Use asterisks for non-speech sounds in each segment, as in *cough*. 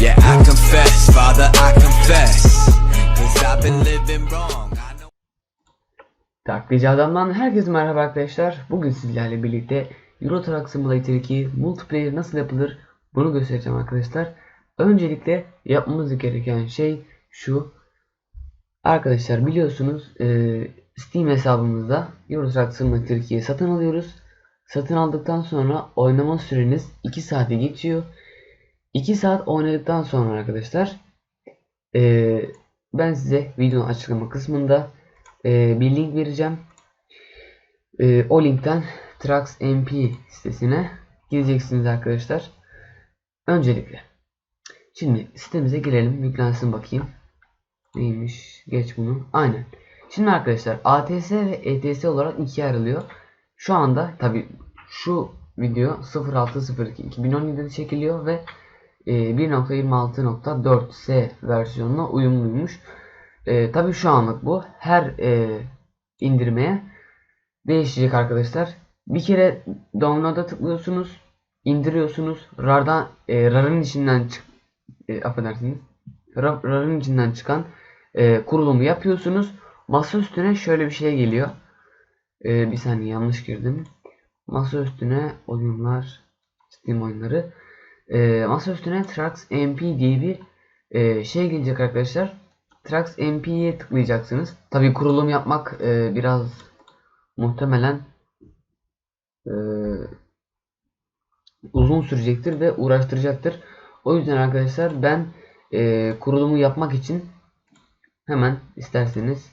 Yeah, I confess, Father, I confess. Cause I've been living wrong. I know. Taklitçi Adam'dan herkese merhaba arkadaşlar. Bugün sizlerle birlikte Euro Truck Simulator 2 multiplayer nasıl yapılır bunu göstereceğim arkadaşlar. Öncelikle yapmamız gereken şey şu. Arkadaşlar biliyorsunuz eee, Steam hesabımızda Euro Truck Simulator 2'yi satın alıyoruz. Satın aldıktan sonra oynama süreniz 2 saate geçiyor. 2 saat oynadıktan sonra arkadaşlar eee, ben size videonun açıklama kısmında eee, bir link vereceğim. Eee, o linkten Trax MP sitesine gireceksiniz arkadaşlar. Öncelikle. Şimdi sitemize girelim. Yüklensin bakayım. Neymiş? Geç bunu. Aynen. Şimdi arkadaşlar ATS ve ETS olarak ikiye ayrılıyor. Şu anda tabi şu video 06.02.2017'de çekiliyor ve e, 1.26.4S versiyonuna uyumluymuş. E, tabi şu anlık bu. Her e, indirmeye değişecek arkadaşlar. Bir kere download'a tıklıyorsunuz. indiriyorsunuz. RAR'dan e, RAR'ın içinden çık e, affedersiniz. Ra- RAR'ın içinden çıkan e, kurulumu yapıyorsunuz. Masa üstüne şöyle bir şey geliyor. E, bir saniye yanlış girdim. Masa üstüne oyunlar, Steam oyunları. E, masa üstüne Trax MP diye bir e, şey gelecek arkadaşlar. Trax MP'ye tıklayacaksınız. Tabi kurulum yapmak e, biraz muhtemelen e, uzun sürecektir ve uğraştıracaktır. O yüzden arkadaşlar ben e, kurulumu yapmak için hemen isterseniz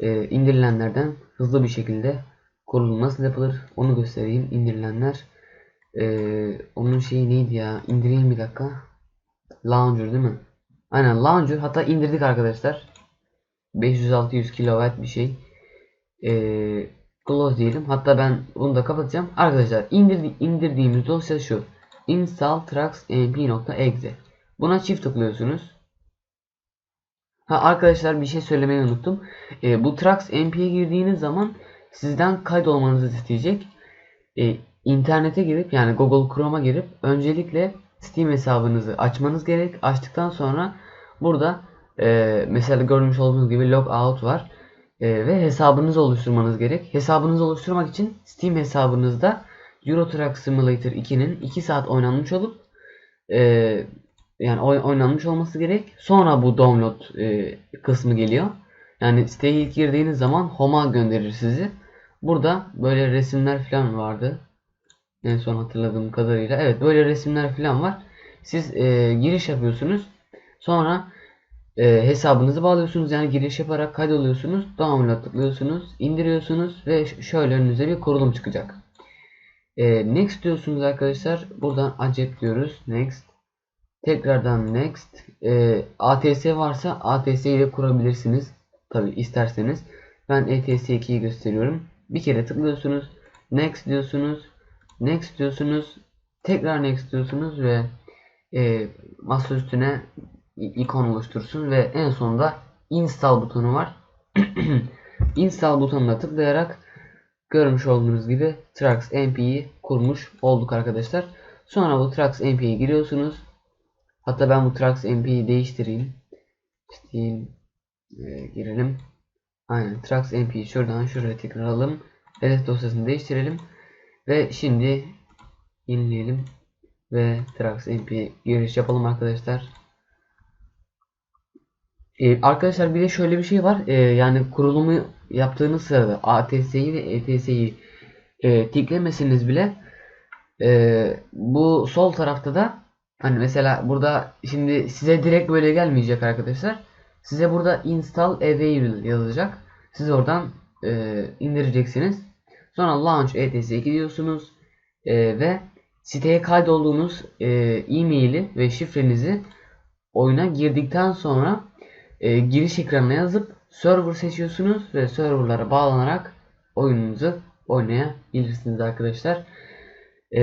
e, indirilenlerden hızlı bir şekilde kurulum nasıl yapılır onu göstereyim. İndirilenler e, onun şeyi neydi ya? İndireyim bir dakika. Launcher değil mi? Aynen Launcher. Hatta indirdik arkadaşlar. 500-600 kilobayt bir şey. Ee, close diyelim. Hatta ben bunu da kapatacağım. Arkadaşlar indirdi, indirdiğimiz dosya şu. install trax.mp.exe Buna çift tıklıyorsunuz. Ha arkadaşlar bir şey söylemeyi unuttum. Ee, bu Trax MP'ye girdiğiniz zaman sizden kaydolmanızı isteyecek. Ee, internete girip yani Google Chrome'a girip öncelikle Steam hesabınızı açmanız gerek. Açtıktan sonra burada e, mesela görmüş olduğunuz gibi logout var. E, ve hesabınızı oluşturmanız gerek. Hesabınızı oluşturmak için Steam hesabınızda Euro Truck Simulator 2'nin 2 saat oynanmış olup e, yani oy- oynanmış olması gerek. Sonra bu download e, kısmı geliyor. Yani siteye ilk girdiğiniz zaman Home'a gönderir sizi. Burada böyle resimler falan vardı. En son hatırladığım kadarıyla. Evet böyle resimler falan var. Siz e, giriş yapıyorsunuz. Sonra e, hesabınızı bağlıyorsunuz. Yani giriş yaparak kaydoluyorsunuz. Download tıklıyorsunuz. indiriyorsunuz ve şöyle önünüze bir kurulum çıkacak. E, next diyorsunuz arkadaşlar. Buradan accept diyoruz. Next. Tekrardan next. E, ATS varsa ATS ile kurabilirsiniz. Tabi isterseniz. Ben E ETS 2'yi gösteriyorum. Bir kere tıklıyorsunuz. Next diyorsunuz. Next diyorsunuz. Tekrar next diyorsunuz ve e, masa üstüne ikon oluştursun ve en sonunda install butonu var. *clears throat* install butonuna tıklayarak görmüş olduğunuz gibi Trax MP'yi kurmuş olduk arkadaşlar. Sonra bu Trax MP'ye giriyorsunuz. Hatta ben bu Trax MP'yi değiştireyim. Steam e, girelim. Aynen Trax MP'yi şuradan şuraya tekrar alalım. Hedef dosyasını değiştirelim. Ve şimdi yenileyelim. Ve Trax MP giriş yapalım arkadaşlar. Ee, arkadaşlar bir de şöyle bir şey var. Ee, yani kurulumu yaptığınız sırada ATS'yi ve ETS'yi e, tiklemesiniz bile e, bu sol tarafta da hani mesela burada şimdi size direkt böyle gelmeyecek arkadaşlar. Size burada install available yazacak. Siz oradan e, indireceksiniz. Sonra launch ETS2 diyorsunuz E, ve siteye kaydolduğunuz e, e-maili ve şifrenizi oyuna girdikten sonra e, giriş ekranına yazıp server seçiyorsunuz ve serverlara bağlanarak oyununuzu oynayabilirsiniz arkadaşlar. E,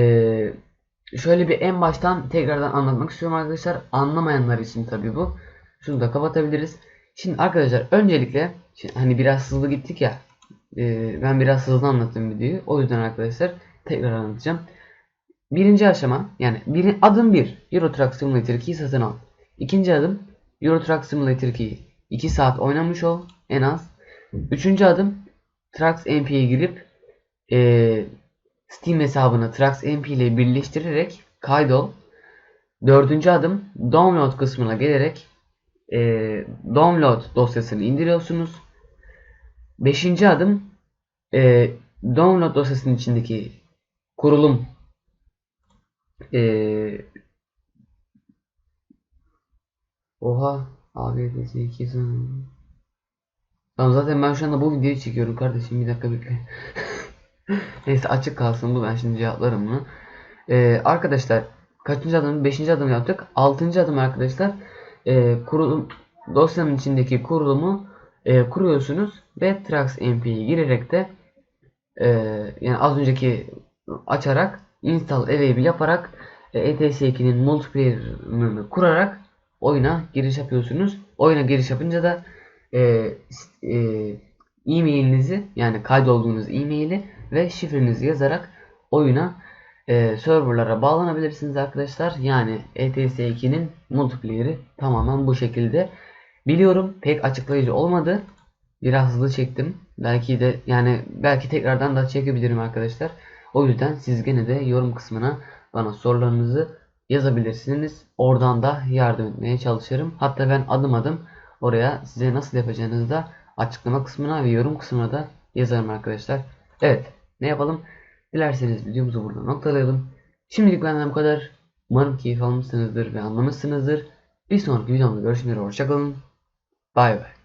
şöyle bir en baştan tekrardan anlatmak istiyorum arkadaşlar. Anlamayanlar için tabii bu. Şunu da kapatabiliriz. Şimdi arkadaşlar öncelikle şimdi hani biraz hızlı gittik ya. E, ben biraz hızlı anlattım videoyu. O yüzden arkadaşlar tekrar anlatacağım. Birinci aşama yani bir, adım 1 Euro Truck Simulator 2'yi satın al. İkinci adım Euro Truck Simulator 2 2 saat oynamış ol en az. Üçüncü adım Trax MP'ye girip eee, Steam hesabını Trax MP ile birleştirerek kaydol. Dördüncü adım download kısmına gelerek eee, download dosyasını indiriyorsunuz. Beşinci adım eee, download dosyasının içindeki kurulum eee Oha ABDC 2 sanırım. Tamam zaten ben şu anda bu videoyu çekiyorum kardeşim bir dakika bekle. *laughs* Neyse açık kalsın bu ben şimdi cevaplarım bunu. Ee, arkadaşlar kaçıncı adım? Beşinci adım yaptık. Altıncı adım arkadaşlar e, kurulum dosyanın içindeki kurulumu e, kuruyorsunuz ve Trax MP'ye girerek de e, yani az önceki açarak install enable yaparak e, ETS2'nin multiplayer'ını kurarak oyuna giriş yapıyorsunuz. Oyuna giriş yapınca da e, e, e-mailinizi yani kaydolduğunuz e-maili ve şifrenizi yazarak oyuna e, serverlara bağlanabilirsiniz arkadaşlar. Yani E ETS2'nin multiplayer'i tamamen bu şekilde. Biliyorum pek açıklayıcı olmadı. Biraz hızlı çektim. Belki de yani belki tekrardan da çekebilirim arkadaşlar. O yüzden siz gene de yorum kısmına bana sorularınızı yazabilirsiniz. Oradan da yardım etmeye çalışırım. Hatta ben adım adım oraya size nasıl yapacağınızı da açıklama kısmına ve yorum kısmına da yazarım arkadaşlar. Evet ne yapalım? Dilerseniz videomuzu burada noktalayalım. Şimdilik benden bu kadar. Umarım keyif almışsınızdır ve anlamışsınızdır. Bir sonraki videomda görüşmek üzere. Hoşçakalın. Bay bay.